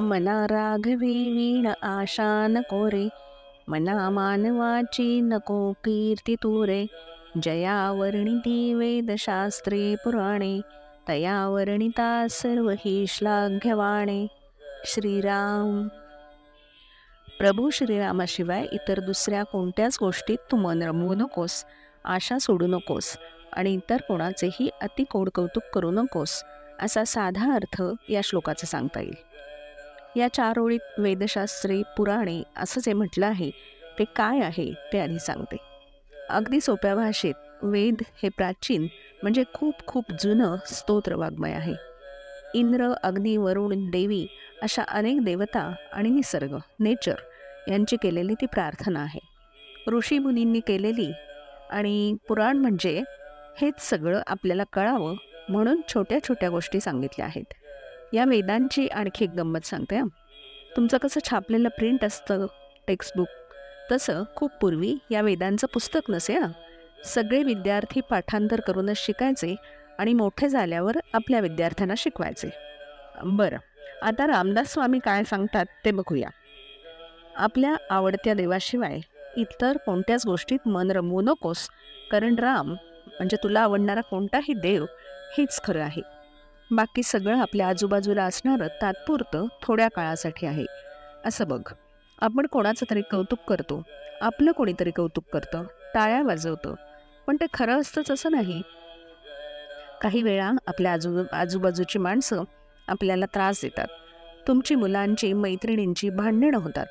मना राघवी वीण आशा नको रे. मना मानवाची नको कीर्ती तुरे जया वर्णिती वेदशास्त्रे पुराणे. तया वर्णिता सर्व ही श्लाघ्यवाणे. श्रीराम. प्रभू श्रीरामाशिवाय इतर दुसऱ्या कोणत्याच गोष्टीत तू मन रमवू नकोस आशा सोडू नकोस आणि इतर कोणाचेही अति कौतुक करू नकोस असा साधा अर्थ या श्लोकाचा सांगता येईल. या चार ओळीत वेदशास्त्रे पुराणे असं जे म्हटलं आहे ते काय आहे ते आधी सांगते. अगदी सोप्या भाषेत वेद हे प्राचीन म्हणजे खूप खूप जुनं स्तोत्र वाङ्मय आहे. इंद्र अग्नी वरुण देवी अशा अनेक देवता आणि निसर्ग नेचर यांची केलेली ती प्रार्थना आहे. ऋषीमुनींनी केलेली आणि पुराण म्हणजे हेच सगळं आपल्याला कळावं म्हणून छोट्या छोट्या गोष्टी सांगितल्या आहेत. या वेदांची आणखी एक गंमत सांगते हां. तुमचं कसं छापलेलं प्रिंट असतं टेक्स्टबुक तसं खूप पूर्वी या वेदांचं पुस्तक नसे हां. सगळे विद्यार्थी पाठांतर करूनच शिकायचे आणि मोठे झाल्यावर आपल्या विद्यार्थ्यांना शिकवायचे. बरं आता रामदास स्वामी काय सांगतात ते बघूया. आपल्या आवडत्या देवाशिवाय इतर कोणत्याच गोष्टीत मन रमवू नकोस कारण राम म्हणजे तुला आवडणारा कोणताही देव हेच खरं आहे. बाकी सगळं आपल्या आजूबाजूला असणारं तात्पुरतं थोड्या काळासाठी आहे. असं बघ. आपण कोणाचं तरी कौतुक करतो. आपलं कोणीतरी कौतुक करतं. टाळ्या वाजवतं. पण ते खरं असतंच असं नाही. काही वेळा आपल्या आजू आजूबाजूची माणसं आपल्याला त्रास देतात. तुमची मुलांची मैत्रिणींची भांडणं होतात.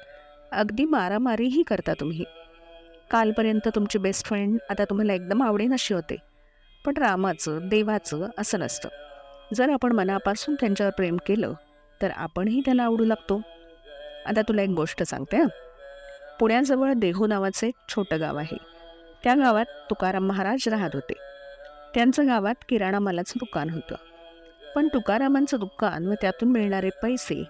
अगदी मारामारीही करता तुम्ही. कालपर्यंत तुमची बेस्ट फ्रेंड आता तुम्हाला एकदम आवडेन अशी होते पण रामाचं देवाचं असं नसतं. जर आपण मनापासून त्यांच्यावर प्रेम केलं तर आपणही त्याला आवडू लागतो. आता तुला एक गोष्ट सांगते हां. पुण्याजवळ देहू नावाचं एक छोटं गाव आहे. त्या गावात तुकाराम महाराज राहत होते. त्यांचं गावात किराणा मालाचं दुकान होतं. पण तुकारामांचं दुकान व त्यातून मिळणारे पैसे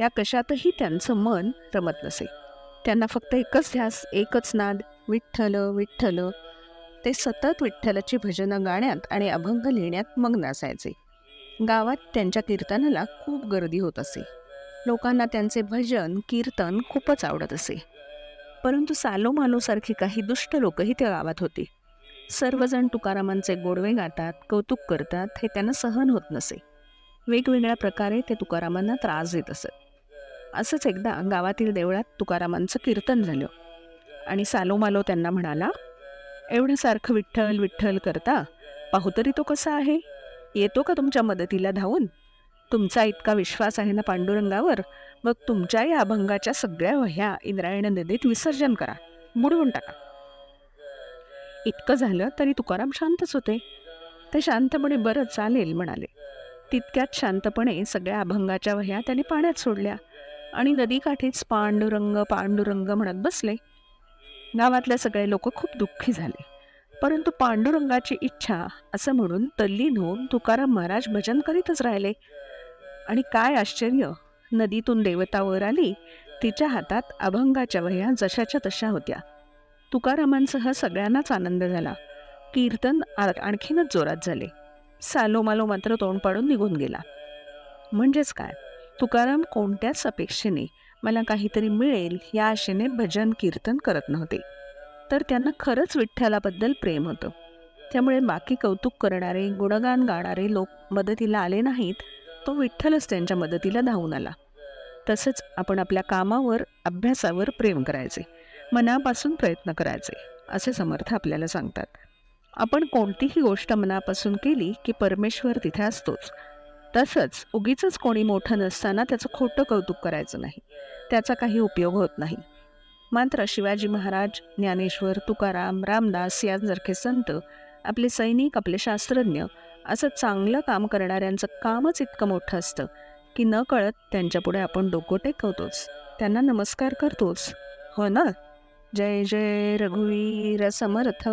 या कशातही त्यांचं मन रमत नसे. त्यांना फक्त एकच ध्यास एकच नाद विठ्ठल विठ्ठल. ते सतत विठ्ठलाची भजनं गाण्यात आणि अभंग लिहिण्यात मग्न असायचे. गावात त्यांच्या कीर्तनाला खूप गर्दी होत असे. लोकांना त्यांचे भजन कीर्तन खूपच आवडत असे. परंतु सालोमालोसारखी काही दुष्ट लोकही त्या गावात होती. सर्वजण तुकारामांचे गोडवे गातात कौतुक करतात हे त्यांना सहन होत नसे. वेगवेगळ्या प्रकारे ते तुकारामांना त्रास देत असत. असंच एकदा गावातील देवळात तुकारामांचं कीर्तन झालं. आणि सालोमालो त्यांना म्हणाला एवढं सारखं विठ्ठल विठ्ठल करता पाहू तरी तो कसा आहे? येतो का तुमच्या मदतीला धावून? तुमचा इतका विश्वास आहे ना पांडुरंगावर? मग तुमच्या या अभंगाच्या सगळ्या वह्या इंद्रायण नदीत विसर्जन करा. बुडवून टाका. इतकं झालं तरी तुकाराम शांतच होते. ते शांतपणे बरं चालेल म्हणाले. तितक्यात शांतपणे सगळ्या अभंगाच्या वह्या त्याने पाण्यात सोडल्या आणि नदीकाठीच पांडुरंग पांडुरंग म्हणत बसले. गावातले सगळे लोक खूप दुःखी झाले. परंतु पांडुरंगाची इच्छा असं म्हणून तल्लीन होऊन तुकाराम महाराज भजन करीतच राहिले. आणि काय आश्चर्य! नदीतून देवता वर आली तिच्या हातात अभंगाच्या वह्या जशाच्या तशा होत्या. तुकारामांसह सगळ्यांनाच आनंद झाला. कीर्तन आणखीनच जोरात झाले. सालोमालो मात्र तोंड पाडून निघून गेला. म्हणजेच काय? तुकाराम कोणत्याच अपेक्षेने मला काहीतरी मिळेल या आशेने भजन कीर्तन करत नव्हते. तर त्यांना खरंच विठ्ठलाबद्दल प्रेम होतं. त्यामुळे बाकी कौतुक करणारे गुणगान गाणारे लोक मदतीला आले नाहीत तो विठ्ठलच त्यांच्या मदतीला धावून आला. तसंच आपण आपल्या कामावर अभ्यासावर प्रेम करायचे मनापासून प्रयत्न करायचे असे समर्थ आपल्याला सांगतात. आपण कोणतीही गोष्ट मनापासून केली की परमेश्वर तिथे असतोच. तसंच उगीच कोणी मोठं नसताना त्याचं खोटं कौतुक करायचं नाही. त्याचा काही उपयोग होत नाही. मात्र शिवाजी महाराज ज्ञानेश्वर तुकाराम रामदास यांसारखे संत आपले सैनिक आपले शास्त्रज्ञ असं चांगलं काम करणाऱ्यांचं कामच इतकं मोठं असतं की न कळत त्यांच्यापुढे आपण डोकं टेकवतोच. त्यांना नमस्कार करतोच. हो ना? जय जय रघुवीर समर्थ.